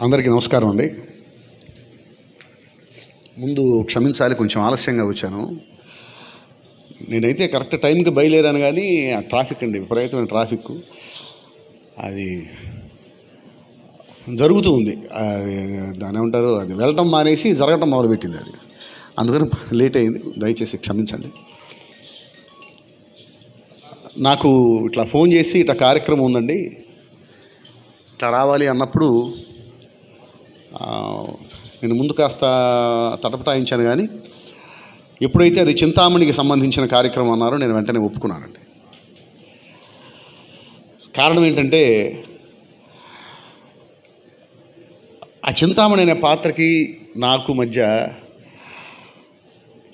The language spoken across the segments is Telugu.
అందరికీ నమస్కారం అండి. ముందు క్షమించాలి కొంచెం ఆలస్యంగా వచ్చాను. నేనైతే కరెక్ట్ టైంకి బయలుదేరాను కానీ ఆ ట్రాఫిక్ అండి విపరీతమైన ట్రాఫిక్ అది జరుగుతూ ఉంది. దాని ఏమంటారు అది వెళ్ళటం మానేసి జరగటం మొదలుపెట్టింది అది. అందుకని లేట్ అయింది. దయచేసి క్షమించండి. నాకు ఇట్లా ఫోన్ చేసి ఇట్లా కార్యక్రమం ఉందండి. ఇట్లా రావాలి అన్నప్పుడు నేను ముందు కాస్త తటపటాయించాను కానీ ఎప్పుడైతే అది చింతామణికి సంబంధించిన కార్యక్రమం అన్నారో నేను వెంటనే ఒప్పుకున్నానండి. కారణం ఏంటంటే ఆ చింతామణి అనే పాత్రకి నాకు మధ్య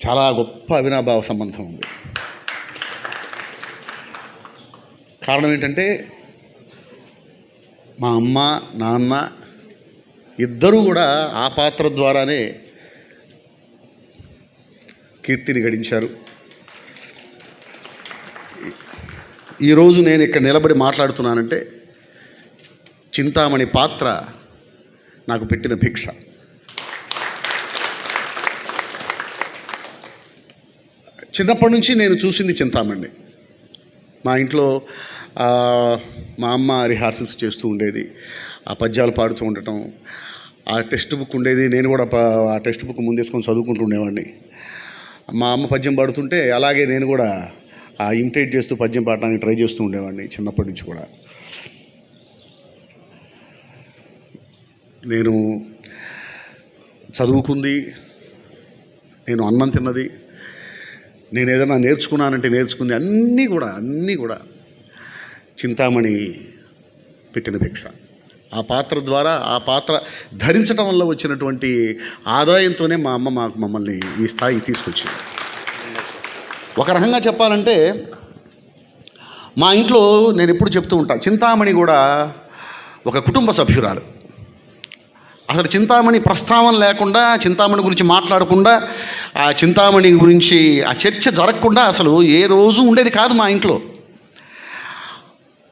చాలా గొప్ప అవినాభావ సంబంధం ఉంది. కారణం ఏంటంటే మా అమ్మ నాన్న ఇద్దరూ కూడా ఆ పాత్ర ద్వారానే కీర్తిని గడించారు. ఈరోజు నేను ఇక్కడ నిలబడి మాట్లాడుతున్నానంటే చింతామణి పాత్ర నాకు పెట్టిన భిక్ష. చిన్నప్పటి నుంచి నేను చూసింది చింతామణి మా ఇంట్లో మా అమ్మ రిహార్సల్స్ చేస్తూ ఉండేది. ఆ పద్యాలు పాడుతూ ఉండటం. ఆ టెక్స్ట్ బుక్ ఉండేది నేను కూడా ఆ టెక్స్ట్ బుక్ ముందేసుకొని చదువుకుంటూ ఉండేవాడిని. మా అమ్మ పద్యం పాడుతుంటే అలాగే నేను కూడా ఆ ఇమిటేట్ చేస్తూ పద్యం పాడటానికి ట్రై చేస్తూ ఉండేవాడిని చిన్నప్పటి నుంచి కూడా. నేను చదువుకుంది నేను అన్నం తిన్నది నేను ఏదైనా నేర్చుకున్నానంటే నేర్చుకుంది అన్నీ కూడా అన్నీ కూడా చింతామణి పెట్టిన భిక్ష. ఆ పాత్ర ద్వారా ఆ పాత్ర ధరించడం వల్ల వచ్చినటువంటి ఆదాయంతోనే మా అమ్మ మాకు మమ్మల్ని ఈ స్థాయికి తీసుకొచ్చింది. ఒక రకంగా చెప్పాలంటే మా ఇంట్లో నేను ఎప్పుడు చెప్తూ ఉంటాను చింతామణి కూడా ఒక కుటుంబ సభ్యురాలు. అసలు చింతామణి ప్రస్తావన లేకుండా చింతామణి గురించి మాట్లాడకుండా ఆ చింతామణి గురించి ఆ చర్చ జరగకుండా అసలు ఏ రోజు ఉండేది కాదు మా ఇంట్లో.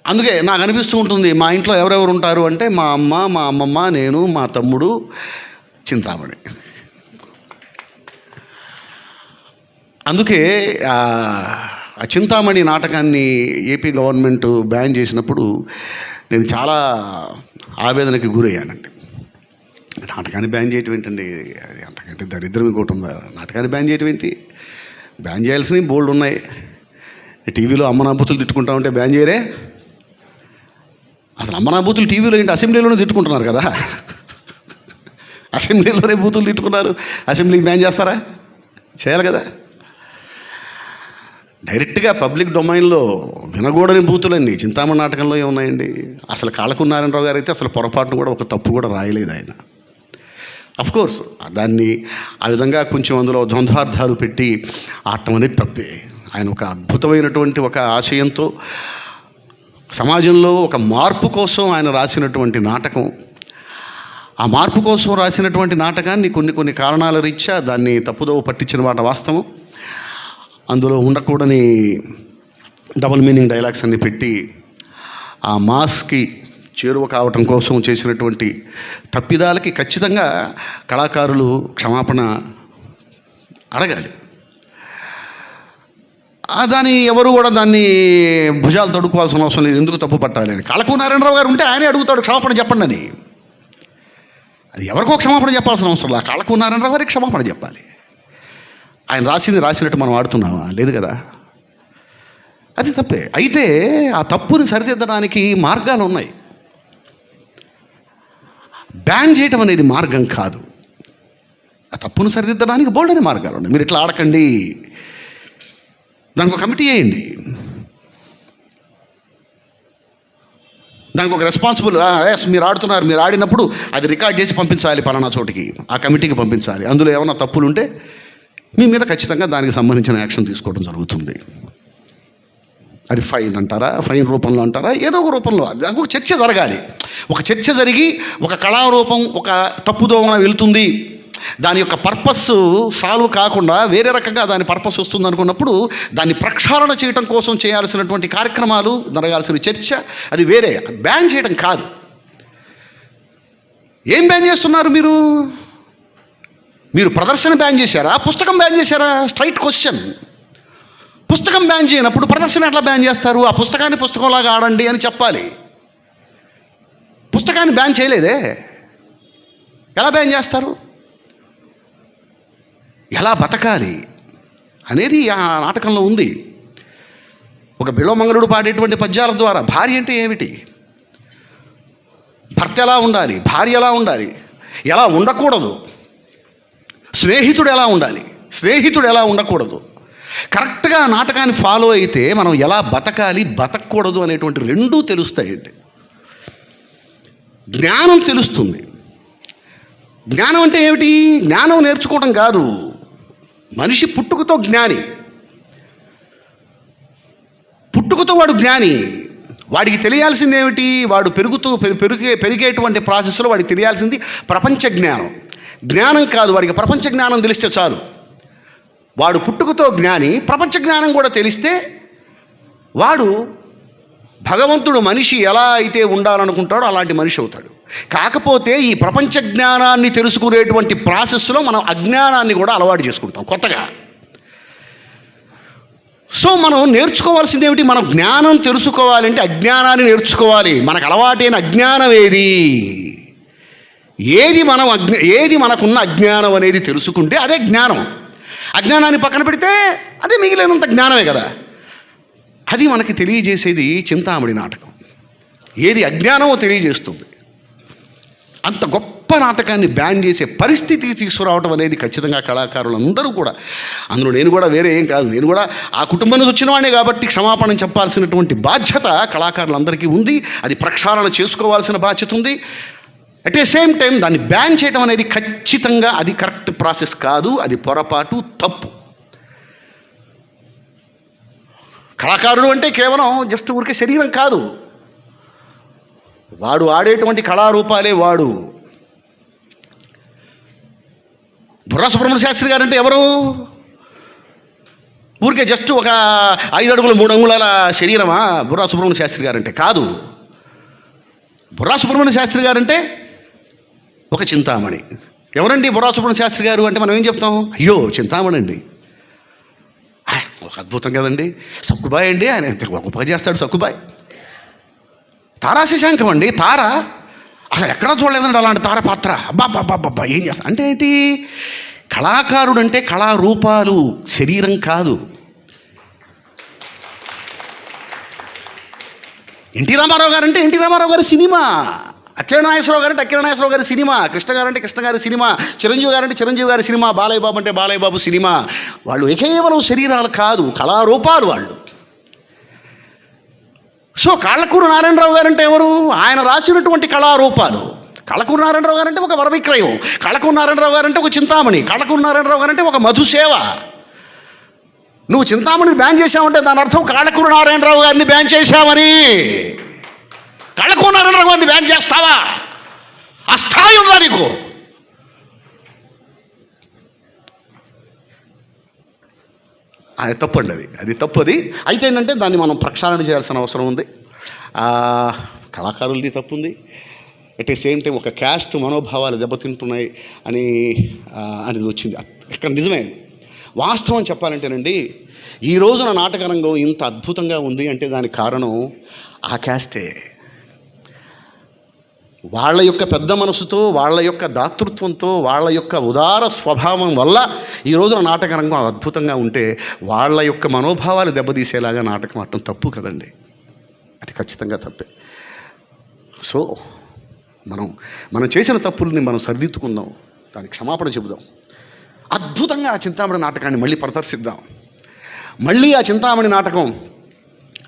అందుకే నాకు అనిపిస్తూ ఉంటుంది మా ఇంట్లో ఎవరెవరు ఉంటారు అంటే మా అమ్మ మా అమ్మమ్మ నేను మా తమ్ముడు చింతామణి. అందుకే ఆ చింతామణి నాటకాన్ని ఏపీ గవర్నమెంట్ బ్యాన్ చేసినప్పుడు నేను చాలా ఆవేదనకి గురయ్యానండి. నాటకాన్ని బ్యాన్ చేయటం ఏంటండి? అది అంతకంటే దరిద్రం ఇంకోటి ఉందా? నాటకాన్ని బ్యాన్ చేయటం ఏంటి? బ్యాన్ చేయాల్సినవి బోల్డ్ ఉన్నాయి. టీవీలో అమ్మనాబూతులు తిట్టుకుంటా ఉంటే బ్యాన్ చేయరే? అసలు అమ్మనాబూతులు టీవీలో ఏంటి? అసెంబ్లీలోనే తిట్టుకుంటున్నారు కదా. అసెంబ్లీలోనే బూతులు తిట్టుకున్నారు. అసెంబ్లీకి బ్యాన్ చేస్తారా? చేయాలి కదా. డైరెక్ట్గా పబ్లిక్ డొమైన్లో వినకూడని బూతులండి చింతామణి నాటకంలో ఏమున్నాయండి? అసలు కాళ్ళకు నారాయణరావు గారు అయితే అసలు పొరపాటును కూడా ఒక తప్పు కూడా రాయలేదు ఆయన. కోర్స్ దాన్ని ఆ విధంగా కొంచెం అందులో ద్వంద్వార్థాలు పెట్టి ఆడటం అనేది తప్పే. ఆయన ఒక అద్భుతమైనటువంటి ఒక ఆశయంతో సమాజంలో ఒక మార్పు కోసం ఆయన రాసినటువంటి నాటకం. ఆ మార్పు కోసం రాసినటువంటి నాటకాన్ని కొన్ని కొన్ని కారణాల రీత్యా దాన్ని తప్పుదోవ పట్టించిన మాట వాస్తవం. అందులో ఉండకూడని డబుల్ మీనింగ్ డైలాగ్స్ అన్ని పెట్టి ఆ మాస్కి చేరువ కావటం కోసం చేసినటువంటి తప్పిదాలకి ఖచ్చితంగా కళాకారులు క్షమాపణ అడగాలి. దాన్ని ఎవరు కూడా దాన్ని భుజాలు తడుకోవాల్సిన అవసరం లేదు. ఎందుకు తప్పు పట్టాలి అని. కళకు నారాయణరావు గారు ఉంటే ఆయనే అడుగుతాడు క్షమాపణ చెప్పండి అని. అది ఎవరికో క్షమాపణ చెప్పాల్సిన అవసరం లేదు. కళకు నారాయణరావు గారికి క్షమాపణ చెప్పాలి. ఆయన రాసింది రాసినట్టు మనం ఆడుతున్నామా? లేదు కదా. అది తప్పే. అయితే ఆ తప్పుని సరిదిద్దడానికి మార్గాలు ఉన్నాయి. బ్యాన్ చేయటం అనేది మార్గం కాదు. ఆ తప్పును సరిదిద్దడానికి బోల్డ్ అనే మార్గాలు ఉన్నాయి. మీరు ఇట్లా ఆడకండి. దానికి ఒక కమిటీ వేయండి. దానికి ఒక రెస్పాన్సిబుల్ ఎస్ మీరు ఆడుతున్నారు మీరు ఆడినప్పుడు అది రికార్డ్ చేసి పంపించాలి పలానా చోటికి ఆ కమిటీకి పంపించాలి. అందులో ఏమైనా తప్పులు ఉంటే మీ మీద ఖచ్చితంగా దానికి సంబంధించిన యాక్షన్ తీసుకోవడం జరుగుతుంది. అది ఫైన్ అంటారా ఫైన్ రూపంలో అంటారా ఏదో ఒక రూపంలో. దానికి ఒక చర్చ జరగాలి. ఒక చర్చ జరిగి ఒక కళారూపం ఒక తప్పుదోవన వెళ్తుంది. దాని యొక్క పర్పస్ సాల్వ్ కాకుండా వేరే రకంగా దాని పర్పస్ వస్తుంది అనుకున్నప్పుడు దాన్ని ప్రక్షాళన చేయడం కోసం చేయాల్సినటువంటి కార్యక్రమాలు జరగాల్సిన చర్చ అది వేరే. బ్యాన్ చేయడం కాదు. ఏం బ్యాన్ చేస్తున్నారు మీరు? మీరు ప్రదర్శన బ్యాన్ చేశారా? పుస్తకం బ్యాన్ చేశారా? స్ట్రైట్ క్వశ్చన్ పుస్తకం బ్యాన్ చేయనప్పుడు ప్రదర్శన ఎట్లా బ్యాన్ చేస్తారు? ఆ పుస్తకాన్ని పుస్తకంలాగా ఆడండి అని చెప్పాలి. పుస్తకాన్ని బ్యాన్ చేయలేదే. ఎలా బ్యాన్ చేస్తారు? ఎలా బతకాలి అనేది ఆ నాటకంలో ఉంది. ఒక బిలోమంగళుడు పాడేటువంటి పద్యాల ద్వారా భార్య అంటే ఏమిటి? భర్త ఎలా ఉండాలి? భార్య ఎలా ఉండాలి? ఎలా ఉండకూడదు? స్నేహితుడు ఎలా ఉండాలి? స్నేహితుడు ఎలా ఉండకూడదు? కరెక్ట్గా నాటకాన్ని ఫాలో అయితే మనం ఎలా బతకాలి బతకూడదు అనేటువంటి రెండూ తెలుస్తాయండి. జ్ఞానం తెలుస్తుంది. జ్ఞానం అంటే ఏమిటి? జ్ఞానం నేర్చుకోవడం కాదు. మనిషి పుట్టుకతో జ్ఞాని. పుట్టుకతో వాడు జ్ఞాని. వాడికి తెలియాల్సింది ఏమిటి వాడు పెరుగుతూ పెరిగే పెరిగేటువంటి ప్రాసెస్లో వాడికి తెలియాల్సింది ప్రపంచ జ్ఞానం. జ్ఞానం కాదు వాడికి ప్రపంచ జ్ఞానం తెలిస్తే చాలు. వాడు పుట్టుకతో జ్ఞాని ప్రపంచ జ్ఞానం కూడా తెలిస్తే వాడు భగవంతుడు మనిషి ఎలా అయితే ఉండాలనుకుంటాడో అలాంటి మనిషి అవుతాడు. కాకపోతే ఈ ప్రపంచ జ్ఞానాన్ని తెలుసుకునేటువంటి ప్రాసెస్లో మనం అజ్ఞానాన్ని కూడా అలవాటు చేసుకుంటాం కొత్తగా. సో మనం నేర్చుకోవాల్సింది ఏమిటి మనం జ్ఞానం తెలుసుకోవాలంటే అజ్ఞానాన్ని నేర్చుకోవాలి. మనకు అలవాటైన అజ్ఞానం ఏది? ఏది మనం అజ్ఞ ఏది మనకున్న అజ్ఞానం అనేది తెలుసుకుంటే అదే జ్ఞానం. అజ్ఞానాన్ని పక్కన పెడితే అదే మిగిలినంత జ్ఞానమే కదా. అది మనకి తెలియజేసేది చింతామణి నాటకం. ఏది అజ్ఞానమో తెలియజేస్తుంది. అంత గొప్ప నాటకాన్ని బ్యాన్ చేసే పరిస్థితికి తీసుకురావడం అనేది ఖచ్చితంగా కళాకారులందరూ కూడా. అందులో నేను కూడా వేరే ఏం కాదు. నేను కూడా ఆ కుటుంబం నుంచి వచ్చిన వాడినే కాబట్టి క్షమాపణ చెప్పాల్సినటువంటి బాధ్యత కళాకారులందరికీ ఉంది. అది ప్రక్షాళన చేసుకోవాల్సిన బాధ్యత ఉంది. అట్ ఏ సేమ్ టైం దాన్ని బ్యాన్ చేయడం అనేది ఖచ్చితంగా అది కరెక్ట్ ప్రాసెస్ కాదు. అది పొరపాటు తప్పు. కళాకారుడు అంటే కేవలం జస్ట్ ఊరికే శరీరం కాదు. వాడు ఆడేటువంటి కళారూపాలే వాడు. బుర్ర సుబ్రహ్మణ్య శాస్త్రి గారు అంటే ఎవరు? ఊరికే జస్ట్ ఒక ఐదు అడుగుల మూడు అంగుళాల శరీరమా? బుర్రా సుబ్రహ్మణ్య శాస్త్రి గారంటే కాదు. బుర్రా సుబ్రహ్మణ్య శాస్త్రి గారంటే ఒక చింతామణి. ఎవరండి బుర్రా సుబ్రహ్మణ్య శాస్త్రి గారు అంటే మనం ఏం చెప్తాం? అయ్యో చింతామణి అండి. ఒక అద్భుతం కదండి. సక్కుబాయ్ అండి ఆయన ఎంత గొప్పగా చేస్తాడు సక్కుబాయ్. తారా శశాంకం అండి తార. అసలు ఎక్కడా చూడలేదండి అలాంటి తార పాత్ర. అబ్బా ఏం చేస్తా? అంటే ఏంటి? కళాకారుడు అంటే కళారూపాలు శరీరం కాదు. ఎన్టీ రామారావు గారు అంటే ఎన్టీ రామారావు గారి సినిమా. అఖిల నాగేశ్వరరావు గారు అంటే అఖిల నాగేశ్వరరావు గారి సినిమా కృష్ణ గారు అంటే కృష్ణ గారి సినిమా చిరంజీవి గారు అంటే చిరంజీవి గారి సినిమా బాలయ్య బాబు అంటే బాలయ్య బాబు సినిమా. వాళ్ళు కేవలం శరీరాలు కాదు కళారూపాలు వాళ్ళు. సో కాళ్ళకూరు నారాయణరావు గారు అంటే ఎవరు? ఆయన రాసినటువంటి కళారూపాలు. కళకూరు నారాయణరావు గారు అంటే ఒక వరవిక్రయం. కళకూరు నారాయణరావు గారు అంటే ఒక చింతామణి. కళకూరు నారాయణరావు గారు అంటే ఒక మధుసేవ. నువ్వు చింతామణిని బ్యాన్ చేశావంటే దాని అర్థం కాళకూరు నారాయణరావు గారిని బ్యాన్ చేశావని. కాళ్ళకూరు మంది బ్యాన్ చేస్తావా? ఆ స్థాయి ఉందా నీకు? అది తప్పండి అది. అది తప్పు అది అయితే ఏంటంటే దాన్ని మనం ప్రక్షాళన చేయాల్సిన అవసరం ఉంది. కళాకారులది తప్పు ఉంది అట్ ఏ సేమ్ టైం ఒక క్యాస్ట్ మనోభావాలు దెబ్బతింటున్నాయి అని అని వచ్చింది ఇక్కడ నిజమే అది. వాస్తవం చెప్పాలంటేనండి ఈ రోజున నాటక రంగం ఇంత అద్భుతంగా ఉంది అంటే దానికి కారణం ఆ క్యాస్టే వాళ్ళ యొక్క పెద్ద మనసుతో వాళ్ళ యొక్క దాతృత్వంతో వాళ్ళ యొక్క ఉదార స్వభావం వల్ల ఈ రోజున నాటక రంగం అద్భుతంగా ఉంటే వాళ్ళ యొక్క మనోభావాలు దెబ్బతీసేలాగా నాటకం ఆడటం తప్పు కదండి. అది ఖచ్చితంగా తప్పే. సో మనం మనం చేసిన తప్పుల్ని మనం సరిదిద్దుకుందాం. దానికి క్షమాపణ చెబుదాం. అద్భుతంగా ఆ చింతామణి నాటకాన్ని మళ్ళీ ప్రదర్శిద్దాం. మళ్ళీ ఆ చింతామణి నాటకం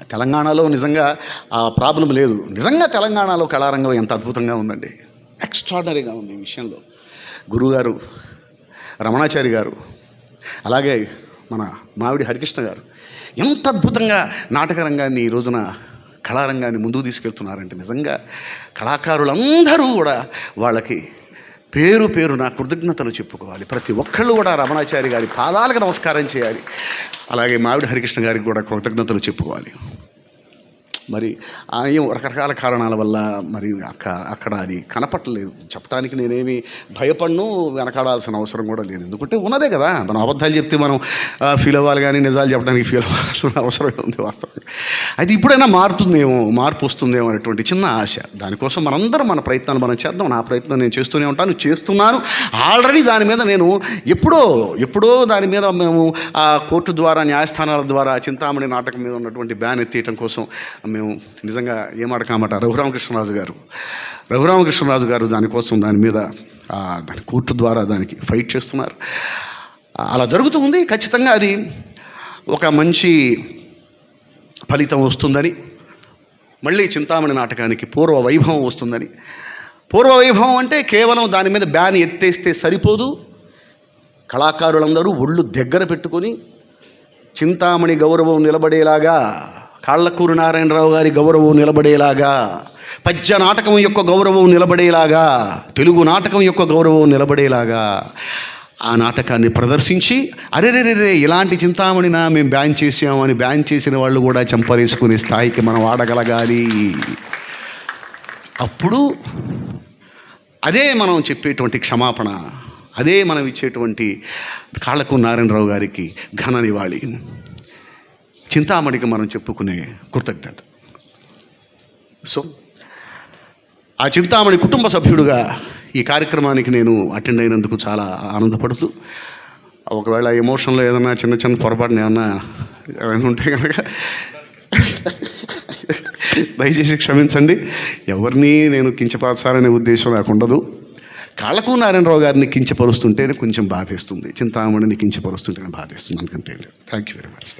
తెలంగాణలో నిజంగా ఆ ప్రాబ్లం లేదు. నిజంగా తెలంగాణలో కళారంగం ఎంత అద్భుతంగా ఉందండి. ఎక్స్ట్రాడనరీగా ఉంది ఈ విషయంలో. గురుగారు రమణాచారి గారు అలాగే మన మావిడి హరికృష్ణ గారు ఎంత అద్భుతంగా నాటక రంగాన్ని ఈ రోజున కళారంగాన్ని ముందుకు తీసుకెళ్తున్నారంటే నిజంగా కళాకారులందరూ కూడా వాళ్ళకి పేరు పేరు నా కృతజ్ఞతలు చెప్పుకోవాలి. ప్రతి ఒక్కళ్ళు కూడా రమణాచారి గారి పాదాలకు నమస్కారం చేయాలి. అలాగే మావిడి హరికృష్ణ గారికి కూడా కృతజ్ఞతలు చెప్పుకోవాలి. మరి రకరకాల కారణాల వల్ల మరి అక్క అక్కడ అది కనపట్టలేదు. చెప్పడానికి నేనేమి భయపడను వెనకాడాల్సిన అవసరం కూడా లేదు. ఎందుకంటే ఉన్నదే కదా. మనం అబద్ధాలు చెప్తే మనం ఫీల్ అవ్వాలి కానీ నిజాలు చెప్పడానికి ఫీల్ అవ్వాల్సిన అవసరం ఉంది వాస్తవం అయితే ఇప్పుడైనా మారుతుందేమో మార్పు వస్తుందేమో అనేటువంటి చిన్న ఆశ. దానికోసం మనందరం మన ప్రయత్నాలు మనం చేద్దాం. నా ప్రయత్నం నేను చేస్తూనే ఉంటాను చేస్తున్నాను. ఆల్రెడీ దాని మీద నేను ఎప్పుడో ఎప్పుడో దాని మీద మేము ఆ కోర్టు ద్వారా న్యాయస్థానాల ద్వారా చింతామణి నాటకం మీద ఉన్నటువంటి బ్యాన్ ఎత్తేయటం కోసం మేము నిజంగా ఏమాట కామాట రఘురామకృష్ణరాజు గారు. రఘురామకృష్ణరాజు గారు దానికోసం దాని మీద దాని కోర్టు ద్వారా దానికి ఫైట్ చేస్తున్నారు. అలా జరుగుతూ ఉంది. ఖచ్చితంగా అది ఒక మంచి ఫలితం వస్తుందని మళ్ళీ చింతామణి నాటకానికి పూర్వ వైభవం వస్తుందని. పూర్వ వైభవం అంటే కేవలం దాని మీద బ్యాన్ ఎత్తేస్తే సరిపోదు. కళాకారులందరూ ఒళ్ళు దగ్గర పెట్టుకొని చింతామణి గౌరవం నిలబడేలాగా కాళ్ళకూరు నారాయణరావు గారి గౌరవం నిలబడేలాగా పద్య నాటకం యొక్క గౌరవం నిలబడేలాగా తెలుగు నాటకం యొక్క గౌరవం నిలబడేలాగా ఆ నాటకాన్ని ప్రదర్శించి అరెరెరెరే ఇలాంటి చింతామణినా మేము బ్యాన్ చేసామని బ్యాన్ చేసిన వాళ్ళు కూడా చంపరేసుకునే స్థాయికి మనం ఆడగలగాలి. అప్పుడు అదే మనం చెప్పేటువంటి క్షమాపణ అదే మనం ఇచ్చేటువంటి కాళ్ళకు నారాయణరావు గారికి ఘన నివాళి. చింతామణికి మనం చెప్పుకునే కృతజ్ఞత. సో ఆ చింతామణి కుటుంబ సభ్యుడుగా ఈ కార్యక్రమానికి నేను అటెండ్ అయినందుకు చాలా ఆనందపడుతూ ఒకవేళ ఎమోషన్లో ఏదైనా చిన్న చిన్న పొరపాటున ఏమన్నా ఏమైనా ఉంటే కనుక దయచేసి క్షమించండి. ఎవరిని నేను కించపరచాలనే ఉద్దేశం నాకు ఉండదు. కాళ్ళకు నారాయణరావు గారిని కించపరుస్తుంటేనే కొంచెం బాధేస్తుంది. చింతామణిని కించపరుస్తుంటేనే బాధేస్తుంది. అనుకుంటే థ్యాంక్ యూ వెరీ మచ్